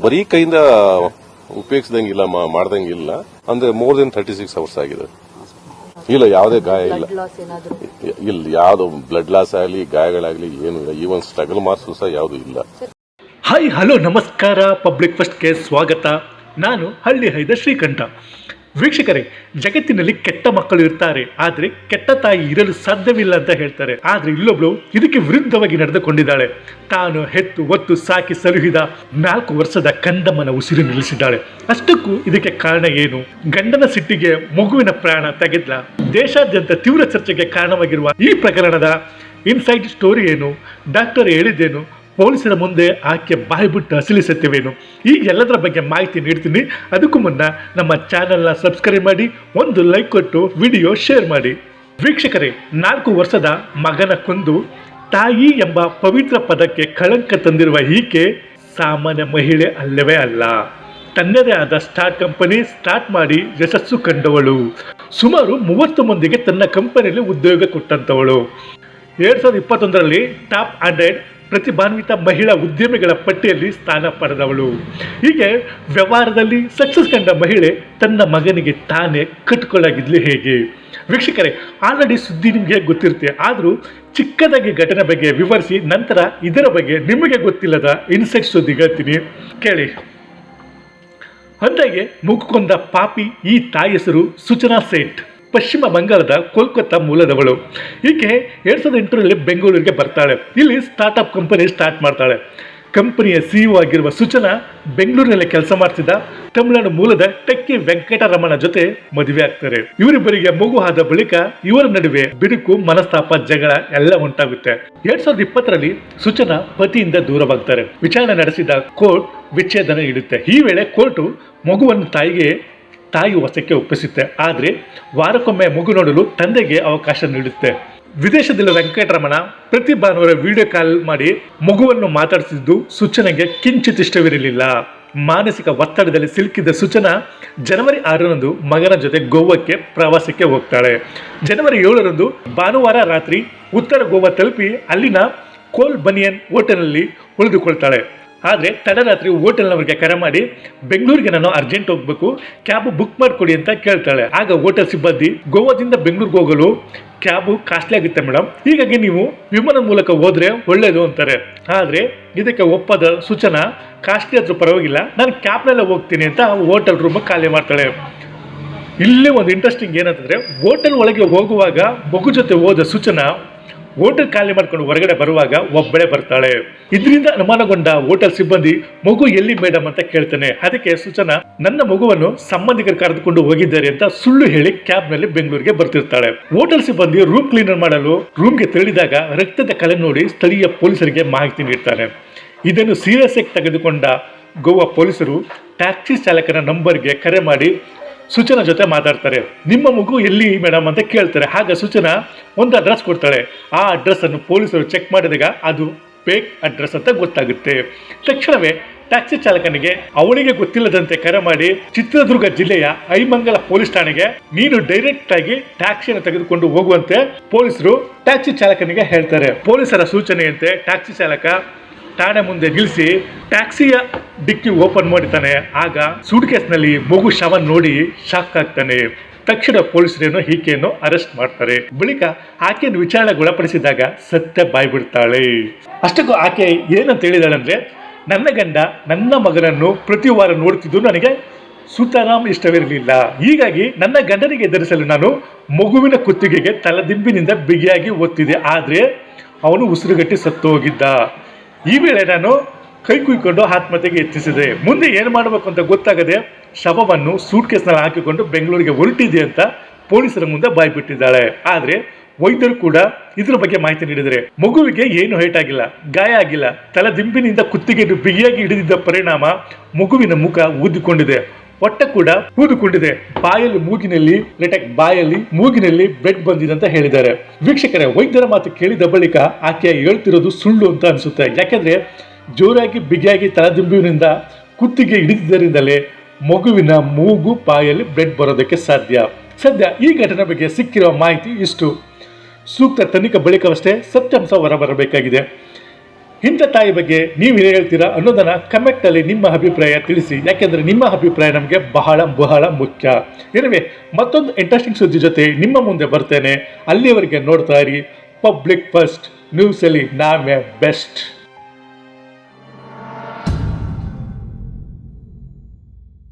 ಬರೀ ಕೈಯಿಂದ ಉಪಯೋಗಿಸಿದಂಗಿಲ್ಲ ಮಾ- ಮಾಡ್ದಂಗಿಲ್ಲ. ಅಂದ್ರೆ more than thirty six hours ಆಗಿದೆ. ಇಲ್ಲ ಯಾವುದೇ ಗಾಯ ಇಲ್ಲ. ಬ್ಲಡ್ ಲಾಸ್ ಏನಾದ್ರು? ಇಲ್ಲ ಯಾವ್ದು ಬ್ಲಡ್ ಲಾಸ್ ಆಗಲಿ ಗಾಯಗಳಾಗ್ಲಿ ಏನು ಇಲ್ಲ. ಈವನ್ ಸ್ಟ್ರಗಲ್ ಮಾರ್ಕ್ಸ್ ಸಹ ಯಾವುದು ಇಲ್ಲ. ಹಾಯ್ ಹಲೋ ನಮಸ್ಕಾರ. ಪಬ್ಲಿಕ್ ಫಸ್ಟ್ಗೆ ಸ್ವಾಗತ. ನಾನು ಹಳ್ಳಿ ಹೈದ ಶ್ರೀಕಂಠ. ವೀಕ್ಷಕರೇ, ಜಗತ್ತಿನಲ್ಲಿ ಕೆಟ್ಟ ಮಕ್ಕಳು ಇರ್ತಾರೆ, ಆದರೆ ಕೆಟ್ಟ ತಾಯಿ ಇರಲು ಸಾಧ್ಯವಿಲ್ಲ ಅಂತ ಹೇಳ್ತಾರೆ. ಆದರೆ ಇಲ್ಲೊಬ್ಳು ಇದಕ್ಕೆ ವಿರುದ್ಧವಾಗಿ ನಡೆದುಕೊಂಡಿದ್ದಾಳೆ. ತಾನು ಹೆತ್ತು, ಒತ್ತು ಸಾಕಿ ಸಲುಹಿದ ನಾಲ್ಕು ವರ್ಷದ ಕಂದಮ್ಮನ ಉಸಿರು ನಿಲ್ಲಿಸಿದ್ದಾಳೆ. ಅಷ್ಟಕ್ಕೂ ಇದಕ್ಕೆ ಕಾರಣ ಏನು? ಗಂಡನ ಸಿಟ್ಟಿಗೆ ಮಗುವಿನ ಪ್ರಾಣ ತೆಗೆದ್ಲ. ದೇಶಾದ್ಯಂತ ತೀವ್ರ ಚರ್ಚೆಗೆ ಕಾರಣವಾಗಿರುವ ಈ ಪ್ರಕರಣದ ಇನ್ಸೈಡ್ ಸ್ಟೋರಿ ಏನು? ಡಾಕ್ಟರ್ ಹೇಳಿದ್ದೇನು? ಪೊಲೀಸರ ಮುಂದೆ ಆಕೆ ಬಾಯಿ ಬಿಟ್ಟು ಸತ್ಯವೇನು? ಈ ಎಲ್ಲದರ ಬಗ್ಗೆ ಮಾಹಿತಿ ನೀಡ್ತೀನಿ. ಅದಕ್ಕೂ ಮುನ್ನ ನಮ್ಮ ಚಾನೆಲ್ನ ಸಬ್ಸ್ಕ್ರೈಬ್ ಮಾಡಿ, ಒಂದು ಲೈಕ್ ಕೊಟ್ಟು ವಿಡಿಯೋ ಶೇರ್ ಮಾಡಿ. ವೀಕ್ಷಕರೇ, ನಾಲ್ಕು ವರ್ಷದ ಮಗನ ಕೊಂದು, ತಾಯಿ ಎಂಬ ಪವಿತ್ರ ಪದಕ್ಕೆ ಕಳಂಕ ತಂದಿರುವ ಈಕೆ ಸಾಮಾನ್ಯ ಮಹಿಳೆ ಅಲ್ಲವೇ ಅಲ್ಲ. ತನ್ನದೇ ಆದ ಸ್ಟಾರ್ಟ್ ಕಂಪನಿ ಸ್ಟಾರ್ಟ್ ಮಾಡಿ ಯಶಸ್ಸು ಕಂಡವಳು. ಸುಮಾರು ಮೂವತ್ತು ಮಂದಿಗೆ ತನ್ನ ಕಂಪನಿಯಲ್ಲಿ ಉದ್ಯೋಗ ಕೊಟ್ಟಂತವಳು. ಎರಡು ಸಾವಿರದ ಇಪ್ಪತ್ತೊಂದರಲ್ಲಿ ಟಾಪ್ ಹಂಡ್ರೆಡ್ ಪ್ರತಿಭಾನ್ವಿತ ಮಹಿಳಾ ಉದ್ಯಮಿಗಳ ಪಟ್ಟಿಯಲ್ಲಿ ಸ್ಥಾನ ಪಡೆದವಳು. ಹೀಗೆ ವ್ಯವಹಾರದಲ್ಲಿ ಸಕ್ಸಸ್ ಕಂಡ ಮಹಿಳೆ ತನ್ನ ಮಗನಿಗೆ ತಾನೇ ಕಟ್ಕೊಳ್ಳಾಗಿದ್ಲು ಹೇಗೆ? ವೀಕ್ಷಕರೇ, ಆಲ್ರೆಡಿ ಸುದ್ದಿ ನಿಮಗೆ ಗೊತ್ತಿರುತ್ತೆ. ಆದರೂ ಚಿಕ್ಕದಾಗಿ ಘಟನೆ ಬಗ್ಗೆ ವಿವರಿಸಿ, ನಂತರ ಇದರ ಬಗ್ಗೆ ನಿಮಗೆ ಗೊತ್ತಿಲ್ಲದ ಇನ್ಸೆಟ್ ಸುದ್ದಿ ಹೇಳ್ತೀನಿ. ಕೇಳಿ. ಅಂದಾಗೆ ಮುಗುಕೊಂಡ ಪಾಪಿ ಈ ತಾಯಿ ಹೆಸರು ಸುಚನಾ ಸೇಠ್. ಪಶ್ಚಿಮ ಬಂಗಾಳದ ಕೋಲ್ಕತ್ತಾ ಮೂಲದವಳು. ಈಕೆ ಎರಡು ಸಾವಿರದ ಎಂಟರಲ್ಲಿ ಬೆಂಗಳೂರಿಗೆ ಬರ್ತಾಳೆ. ಇಲ್ಲಿ ಸ್ಟಾರ್ಟಪ್ ಕಂಪನಿ ಸ್ಟಾರ್ಟ್ ಮಾಡ್ತಾಳೆ. ಕಂಪನಿಯ ಸಿಇಒ ಆಗಿರುವ ಸೂಚನಾ ಬೆಂಗಳೂರಿನಲ್ಲಿ ಕೆಲಸ ಮಾಡ್ತಿದ್ದ. ತಮಿಳುನಾಡು ಮೂಲದ ಟಕ್ಕಿ ವೆಂಕಟರಮಣ ಜೊತೆ ಮದುವೆ ಆಗ್ತಾರೆ. ಇವರಿಬ್ಬರಿಗೆ ಮಗು ಆದ ಬಳಿಕ ಇವರ ನಡುವೆ ಬಿರುಕು ಮನಸ್ತಾಪ, ಜಗಳ ಎಲ್ಲ ಉಂಟಾಗುತ್ತೆ. ಎರಡ್ ಸಾವಿರದ ಇಪ್ಪತ್ತರಲ್ಲಿ ಸೂಚನಾ ಪತಿಯಿಂದ ದೂರವಾಗ್ತಾರೆ. ವಿಚಾರಣೆ ನಡೆಸಿದ ಕೋರ್ಟ್ ವಿಚ್ಛೇದನ ಇಡುತ್ತೆ ಈ ವೇಳೆ ಕೋರ್ಟು ಮಗುವನ್ನು ತಾಯಿಗೆ ತಾಯಿ ವಶಕ್ಕೆ ಒಪ್ಪಿಸುತ್ತೆ. ಆದರೆ ವಾರಕ್ಕೊಮ್ಮೆ ಮಗು ನೋಡಲು ತಂದೆಗೆ ಅವಕಾಶ ನೀಡುತ್ತೆ. ವಿದೇಶದಲ್ಲಿ ವೆಂಕಟರಮಣ ಪ್ರತಿ ಭಾನುವಾರ ವಿಡಿಯೋ ಕಾಲ್ ಮಾಡಿ ಮಗುವನ್ನು ಮಾತಾಡಿಸಿದ್ದು ಸೂಚನೆಗೆ ಕಿಂಚಿತ್ ಇಷ್ಟವಿರಲಿಲ್ಲ. ಮಾನಸಿಕ ಒತ್ತಡದಲ್ಲಿ ಸಿಲುಕಿದ್ದ ಸೂಚನಾ ಜನವರಿ ಆರರಂದು ಮಗನ ಜೊತೆ ಗೋವಾಕ್ಕೆ ಪ್ರವಾಸಕ್ಕೆ ಹೋಗ್ತಾಳೆ. ಜನವರಿ ಏಳರಂದು ಭಾನುವಾರ ರಾತ್ರಿ ಉತ್ತರ ಗೋವಾ ತಲುಪಿ ಅಲ್ಲಿನ ಕೋಲ್ ಬನಿಯನ್ ಹೋಟೆಲ್ನಲ್ಲಿ ಉಳಿದುಕೊಳ್ತಾಳೆ. ಆದರೆ ತಡರಾತ್ರಿ ಹೋಟೆಲ್ನವ್ರಿಗೆ ಕರೆ ಮಾಡಿ, ಬೆಂಗಳೂರಿಗೆ ನಾನು ಅರ್ಜೆಂಟ್ ಹೋಗ್ಬೇಕು, ಕ್ಯಾಬ್ ಬುಕ್ ಮಾಡಿಕೊಡಿ ಅಂತ ಕೇಳ್ತಾಳೆ. ಆಗ ಹೋಟೆಲ್ ಸಿಬ್ಬಂದಿ ಗೋವಾದಿಂದ ಬೆಂಗಳೂರಿಗೆ ಹೋಗಲು ಕ್ಯಾಬು ಕಾಸ್ಟ್ಲಿ ಆಗುತ್ತೆ ಮೇಡಮ್ ಹೀಗಾಗಿ ನೀವು ವಿಮಾನ ಮೂಲಕ ಹೋದರೆ ಒಳ್ಳೆಯದು ಅಂತಾರೆ. ಆದರೆ ಇದಕ್ಕೆ ಒಪ್ಪದ ಸೂಚನಾ ಕಾಸ್ಟ್ಲಿ ಆದರೂ ಪರವಾಗಿಲ್ಲ. ನಾನು ಕ್ಯಾಬ್ನಲ್ಲೇ ಹೋಗ್ತೀನಿ ಅಂತ ಹೋಟೆಲ್ ರೂಮ್ ಖಾಲಿ ಮಾಡ್ತಾಳೆ. ಇಲ್ಲಿ ಒಂದು ಇಂಟ್ರೆಸ್ಟಿಂಗ್ ಏನಂತಂದರೆ, ಹೋಟೆಲ್ ಒಳಗೆ ಹೋಗುವಾಗ ಮಗು ಜೊತೆ ಹೋದ ಸೂಚನಾ ಹೋಟೆಲ್ ಖಾಲಿ ಮಾಡ್ಕೊಂಡು ಹೊರಗಡೆ ಬರುವಾಗ ಒಬ್ಬಳೆ ಬರ್ತಾಳೆ. ಇದರಿಂದ ಅನುಮಾನಗೊಂಡ ಹೋಟೆಲ್ ಸಿಬ್ಬಂದಿ, ಮಗು ಎಲ್ಲಿ ಮೇಡಮ್ ಅಂತ ಕೇಳ್ತಾನೆ. ಅದಕ್ಕೆ ಸೂಚನಾ, ನನ್ನ ಮಗುವನ್ನು ಸಂಬಂಧಿಕರು ಕರೆದುಕೊಂಡು ಹೋಗಿದ್ದಾರೆ ಅಂತ ಸುಳ್ಳು ಹೇಳಿ ಕ್ಯಾಬ್ನಲ್ಲಿ ಬೆಂಗಳೂರಿಗೆ ಬರ್ತಿರ್ತಾಳೆ. ಹೋಟೆಲ್ ಸಿಬ್ಬಂದಿ ರೂಮ್ ಕ್ಲೀನರ್ ಮಾಡಲು ರೂಮ್ಗೆ ತೆರಳಿದಾಗ ರಕ್ತದ ಕಲೆ ನೋಡಿ ಸ್ಥಳೀಯ ಪೊಲೀಸರಿಗೆ ಮಾಹಿತಿ ನೀಡ್ತಾರೆ ಇದನ್ನು ಸೀರಿಯಸ್ ಆಗಿ ತೆಗೆದುಕೊಂಡ ಗೋವಾ ಪೊಲೀಸರು ಟ್ಯಾಕ್ಸಿ ಚಾಲಕನ ನಂಬರ್ಗೆ ಕರೆ ಮಾಡಿ ಸೂಚನಾ ಜೊತೆ ಮಾತಾಡ್ತಾರೆ. ನಿಮ್ಮ ಮಗು ಎಲ್ಲಿ ಮೇಡಮ್ ಅಂತ ಕೇಳ್ತಾರೆ. ಆಗ ಸೂಚನಾ ಒಂದು ಅಡ್ರೆಸ್ ಕೊಡ್ತಾಳೆ. ಆ ಅಡ್ರೆಸ್ಸನ್ನು ಪೊಲೀಸರು ಚೆಕ್ ಮಾಡಿದಾಗ ಅದು ಫೇಕ್ ಅಡ್ರೆಸ್ ಅಂತ ಗೊತ್ತಾಗುತ್ತೆ. ತಕ್ಷಣವೇ ಟ್ಯಾಕ್ಸಿ ಚಾಲಕನಿಗೆ ಅವನಿಗೆ ಗೊತ್ತಿಲ್ಲದಂತೆ ಕರೆ ಮಾಡಿ, ಚಿತ್ರದುರ್ಗ ಜಿಲ್ಲೆಯ ಐಮಂಗಲ ಪೊಲೀಸ್ ಠಾಣೆಗೆ ನೀನು ಡೈರೆಕ್ಟ್ ಆಗಿ ಟ್ಯಾಕ್ಸಿಯನ್ನು ತೆಗೆದುಕೊಂಡು ಹೋಗುವಂತೆ ಪೊಲೀಸರು ಟ್ಯಾಕ್ಸಿ ಚಾಲಕನಿಗೆ ಹೇಳ್ತಾರೆ. ಪೊಲೀಸರ ಸೂಚನೆಯಂತೆ ಟ್ಯಾಕ್ಸಿ ಚಾಲಕ ಠಾಣೆ ಮುಂದೆ ನಿಲ್ಲಿಸಿ ಟ್ಯಾಕ್ಸಿಯ ಡಿಕ್ಕಿ ಓಪನ್ ಮಾಡಿತಾನೆ ಆಗ ಸೂಟ್ಕೇಸ್ನಲ್ಲಿ ಮಗು ಶವ ನೋಡಿ ಶಾಕ್ ಆಗ್ತಾನೆ. ತಕ್ಷಣ ಪೊಲೀಸರೇನು ಈಕೆಯನ್ನು ಅರೆಸ್ಟ್ ಮಾಡ್ತಾರೆ. ಬಳಿಕ ಆಕೆಯನ್ನು ವಿಚಾರಣೆಗೆ ಒಳಪಡಿಸಿದಾಗ ಸತ್ಯ ಬಾಯ್ಬಿಡ್ತಾಳೆ. ಅಷ್ಟಕ್ಕೂ ಆಕೆ ಏನಂತ ಹೇಳಿದಾಳೆ ಅಂದ್ರೆ ನನ್ನ ಗಂಡ ನನ್ನ ಮಗನನ್ನು ಪ್ರತಿ ವಾರ ನೋಡ್ತಿದ್ದು ನನಗೆ ಸುತಾರಾಮ್ ಇಷ್ಟವಿರಲಿಲ್ಲ. ಹೀಗಾಗಿ ನನ್ನ ಗಂಡನಿಗೆ ಎದುರಿಸಲು ನಾನು ಮಗುವಿನ ಕುತ್ತಿಗೆಗೆ ತಲದಿಂಬಿನಿಂದ ಬಿಗಿಯಾಗಿ ಒತ್ತಿದೆ ಆದರೆ ಅವನು ಉಸಿರುಗಟ್ಟಿ ಸತ್ತು ಹೋಗಿದ್ದ ಈ ವೇಳೆ ನಾನು ಕೈ ಕುಯ್ಕೊಂಡು ಆತ್ಮಹತ್ಯೆಗೆ ಯತ್ನಿಸಿದೆ ಮುಂದೆ ಏನು ಮಾಡಬೇಕು ಅಂತ ಗೊತ್ತಾಗದೆ ಶವವನ್ನು ಸೂಟ್ ಕೇಸ್ನಲ್ಲಿ ಹಾಕಿಕೊಂಡು ಬೆಂಗಳೂರಿಗೆ ಹೊರಟಿದೆ ಅಂತ ಪೊಲೀಸರ ಮುಂದೆ ಬಾಯ್ಬಿಟ್ಟಿದ್ದಾಳೆ ಆದರೆ ವೈದ್ಯರು ಕೂಡ ಇದರ ಬಗ್ಗೆ ಮಾಹಿತಿ ನೀಡಿದರೆ ಮಗುವಿಗೆ ಏನು ಹೈಟ್ ಆಗಿಲ್ಲ, ಗಾಯ ಆಗಿಲ್ಲ, ತಲೆ ದಿಂಬಿನಿಂದ ಕುತ್ತಿಗೆ ಬಿಗಿಯಾಗಿ ಹಿಡಿದಿದ್ದ ಪರಿಣಾಮ ಮಗುವಿನ ಮುಖ ಊದಿಕೊಂಡಿದೆ. ಹೊಟ್ಟೆ ಕೂಡ ಕೂದುಕೊಂಡಿದೆ. ಬಾಯಲ್ಲಿ ಮೂಗಿನಲ್ಲಿ ಲೆಟಕ್ ಬಾಯಲ್ಲಿ ಮೂಗಿನಲ್ಲಿ ಬ್ರೆಡ್ ಬಂದಿದೆ ಅಂತ ಹೇಳಿದ್ದಾರೆ. ವೀಕ್ಷಕರೇ, ವೈದ್ಯರ ಮಾತು ಕೇಳಿದ ಬಳಿಕ ಆಕೆ ಹೇಳ್ತಿರೋದು ಸುಳ್ಳು ಅಂತ ಅನಿಸುತ್ತೆ. ಯಾಕೆಂದ್ರೆ ಜೋರಾಗಿ ಬಿಗಿಯಾಗಿ ತಲೆದಿಂಬಿನಿಂದ ಕುತ್ತಿಗೆ ಹಿಡಿದಿದ್ದರಿಂದಲೇ ಮಗುವಿನ ಮೂಗು ಬಾಯಲ್ಲಿ ಬ್ರೆಡ್ ಬರೋದಕ್ಕೆ ಸಾಧ್ಯ. ಸದ್ಯ ಈ ಘಟನೆ ಬಗ್ಗೆ ಸಿಕ್ಕಿರುವ ಮಾಹಿತಿ ಇಷ್ಟು. ಸೂಕ್ತ ತನಿಖೆ ಬಳಿಕವಷ್ಟೇ ಸತ್ಯಾಂಶ ಹೊರಬರಬೇಕಾಗಿದೆ. ಇಂಥ ತಾಯಿ ಬಗ್ಗೆ ನೀವು ಏನು ಹೇಳ್ತೀರಾ ಅನ್ನೋದನ್ನು ಕಮೆಂಟ್ನಲ್ಲಿ ನಿಮ್ಮ ಅಭಿಪ್ರಾಯ ತಿಳಿಸಿ. ಯಾಕೆಂದರೆ ನಿಮ್ಮ ಅಭಿಪ್ರಾಯ ನಮಗೆ ಬಹಳ ಬಹಳ ಮುಖ್ಯ. ಇರುವೆ ಮತ್ತೊಂದು ಇಂಟ್ರೆಸ್ಟಿಂಗ್ ಸುದ್ದಿ ಜೊತೆ ನಿಮ್ಮ ಮುಂದೆ ಬರ್ತೇನೆ. ಅಲ್ಲಿಯವರೆಗೆ ನೋಡ್ತಾ ಇರಿ. ಪಬ್ಲಿಕ್ ಫಸ್ಟ್ ನ್ಯೂಸಲ್ಲಿ ನಾವೇ ಬೆಸ್ಟ್